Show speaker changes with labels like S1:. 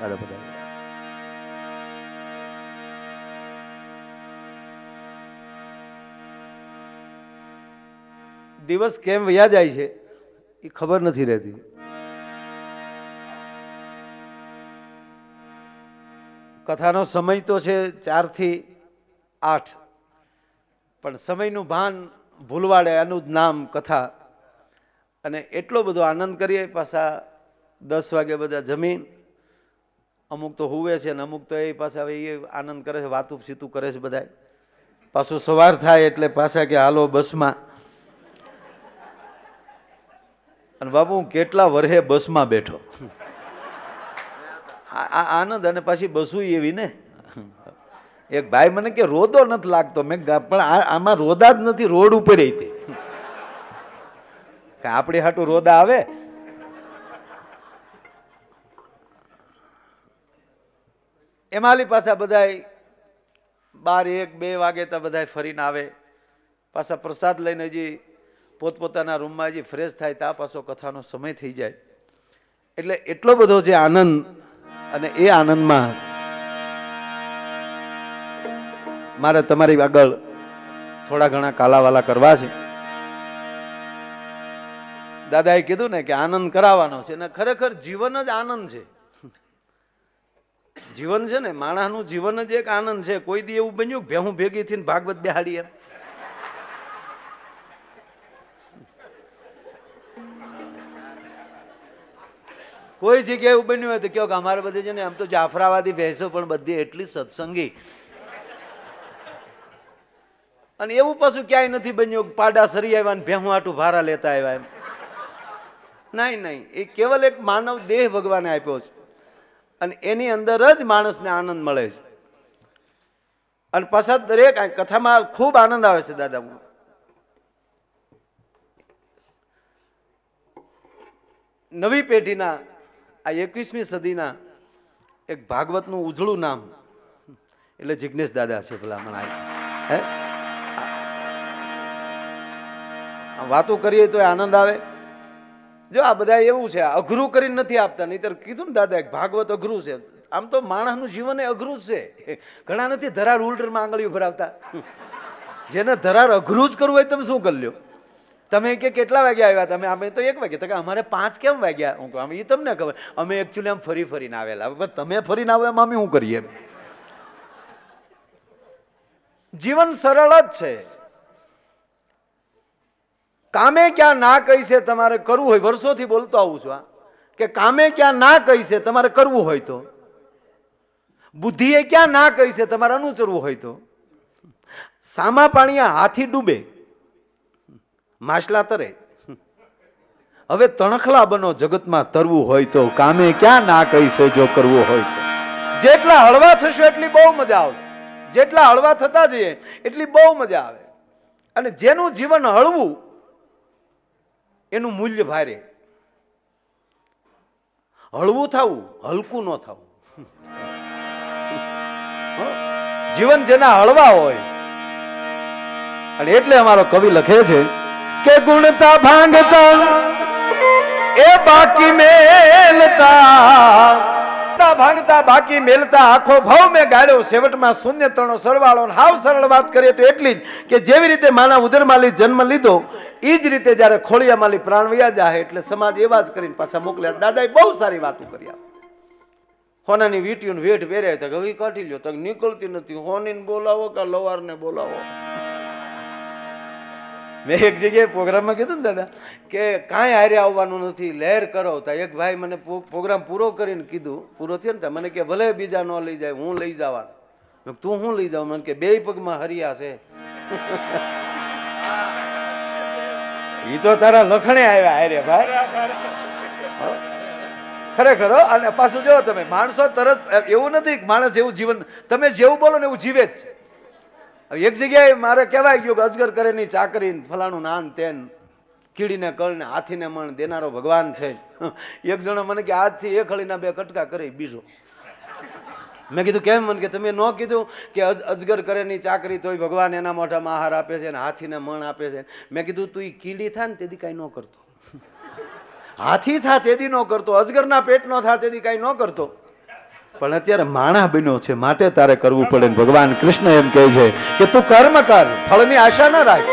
S1: દાદા બધા દિવસ કેમ વયા જાય છે, એ ખબર નથી રહેતી. કથાનો સમય તો છે ચારથી આઠ, પણ સમયનું ભાન ભૂલવાડે આનું જ નામ કથા. અને એટલો બધો આનંદ કરીએ, પાછા દસ વાગે બધા જમીન અમુક તો હુવે છે ને અમુક તો એ પાછા હવે એ આનંદ કરે છે, વાતું સીતું કરે છે બધાય. પાછું સવાર થાય એટલે પાછા કે હાલો બસમાં. અને બાપુ, હું કેટલા વર્ષે બસમાં બેઠો? આ આનંદ અને પાછી બસું એવી ને. એક ભાઈ મને કે, રોદો નથી લાગતો. મેં પણ આમાં રોદા જ નથી, રોડ ઉપર તે. કે આપણી હાટું રોદા આવે? એમાંલી પાછા બધાય બાર એક, બે વાગે તો બધાય ફરીને આવે. પાછા પ્રસાદ લઈને હજી પોતપોતાના રૂમમાં હજી ફ્રેશ થાય ત્યાં પાછો કથાનો સમય થઈ જાય. એટલે એટલો બધો જે આનંદ અને એ આનંદમાં મારે તમારી આગળ થોડા ઘણા કાલાવાલા કરવા છે. દાદાએ કીધું ને કે આનંદ કરાવવાનો છે અને ખરેખર જીવન જ આનંદ છે. જીવન છે ને, માણસનું જીવન જ એક આનંદ છે. કોઈ દી એવું બન્યું કે ભેહું ભેગી થઈને ભાગવત બેહાડી એમ કોઈ જગ્યાએ એવું બન્યું હોય તો કહો કે અમારે બધી છે ને, આમ તો જાફરાવાદી ભેંસો પણ બધી એટલી સત્સંગી. અને એવું પાછું ક્યાંય નથી બન્યું પાડા સરી આવ્યા ને ભેહું આટું ભારા લેતા આવ્યા એમ. નહીં નહીં એ કેવલ એક માનવ દેહ ભગવાને આપ્યો છે. અને એની અંદર જ માણસને આનંદ મળે છે. અને પાછા દરેક કથામાં ખૂબ આનંદ આવે છે દાદા નવી પેઢીના, આ એકવીસમી સદીના એક ભાગવતનું ઉજળું નામ, એટલે જિજ્ઞેશ દાદા છે ભલામણ આ હે? વાતો કરીએ તો આનંદ આવે. જો આ બધા એવું છે અઘરું કરીને નથી આપતા, નહીતર કીધું ને દાદા ભાગવત અઘરું છે. આમ તો માણસનું જીવન એ અઘરું જ છે. ઘણા નથી ધરાર ઉલટરમાં આંગળીઓ ભરાવતા. જેને ધરાર અઘરું જ કરવું હોય તમે શું કરી લ્યો? તમે કે કેટલા વાગ્યા આવ્યા તમે? અમે તો એક વાગ્યા કે અમારે પાંચ કેમ વાગ્યા? હું કહું એ તમને ખબર. અમે એકચ્યુઅલી આમ ફરી ફરીને આવેલા. પણ તમે ફરીને આવો એમ અમે શું કરીએ? જીવન સરળ જ છે. કામે ક્યાં ના કહી છે તમારે કરવું હોય? વર્ષોથી બોલતો આવું છું આ. કે કામે ક્યાં ના કહી છે તમારે કરવું હોય તો. બુદ્ધિએ ક્યાં ના કહી છે તમારે અનુસરવું હોય તો. સામા પાણીયા હાથી ડૂબે. માછલા તરે. હવે તણખલા બનો જગતમાં તરવું હોય તો. કામે ક્યાં ના કહી છે જો કરવું હોય તો. જેટલા હળવા થશો એટલી બહુ મજા આવશે. જેટલા હળવા થતા જઈએ એટલી બહુ મજા આવે. અને જેનું જીવન હળવું એનું મૂલ્ય ભારે. હળવું થવું, હલકું ન થવું. જીવન જેના હળવા હોય, અને એટલે અમારો કવિ લખે છે કે ગુણતા ભાંગતા, એ બાકી મેલતા. તા ભાંગતા, બાકી મેલતા, આખો ભાવ મેં ગાળ્યો. છેવટમાં શૂન્ય તણો સરવાળો હાવ સરળ વાત કરીએ તો એટલી જ કે જેવી રીતે માના ઉદરમાલી જન્મ લીધો એ જ રીતે જ્યારે ખોળિયામાલી પ્રાણ વયા જાય એટલે સમાજ એવા જ કરીને પાછા મોકલ્યા. દાદાએ બહુ સારી વાતો કર્યા હોનાની વીટીયું વેઠ પહેર્યા તો હવે કાઢી લ્યો. તો નીકળતી નથી. હોનીને બોલાવો કે લવારને બોલાવો? મેં એક જગ્યાએ પ્રોગ્રામમાં કીધું ને દાદા કે કાંઈ હારે આવવાનું નથી, લહેર કરો. તો એક ભાઈ મને પ્રો- પ્રોગ્રામ પૂરો કરીને કીધું, પૂરો થયો ને તો મને કે ભલે બીજા ન લઈ જાય, હું લઈ જવાનું. તું હું લઈ જાઉં? મને કે, બે પગમાં હરિયા છે. એ તો તારા લખણે આવ્યા હારે ભાઈ? ખરેખર અને પાછું જો તમે, માણસો તરત, એવું નથી માણસ જેવું જીવન, તમે જેવું બોલો ને એવું જીવે જ છે. એક જગ્યાએ મારે કહેવાય ગયું કે અજગર કરે ની ચાકરી ફલાણું નાન તેન કીડીને કળને હાથીને મણ દેનારો ભગવાન છે. એક જણો મને કે આજથી એક હળીના બે કટકા કરે, બીજો. મેં કીધું, કેમ? મને કે, તમે ન કીધું કે અજ- અજગર કરે ની ચાકરી તોય ભગવાન એના મોઢામાં આહાર આપે છે અને હાથીને મણ આપે છે મેં કીધું, તું એ કીડી થાય ને તેથી કાંઈ ન કરતો. હાથી થા તેદી ન કરતો, અજગરના પેટ ન થા તેદી કાંઈ ન કરતો. પણ અત્યારે માણા બન્યો છે, માટે તારે કરવું પડે ભગવાન કૃષ્ણ એમ કહે છે કે તું કર્મ કર, ફળની આશા ન રાખ.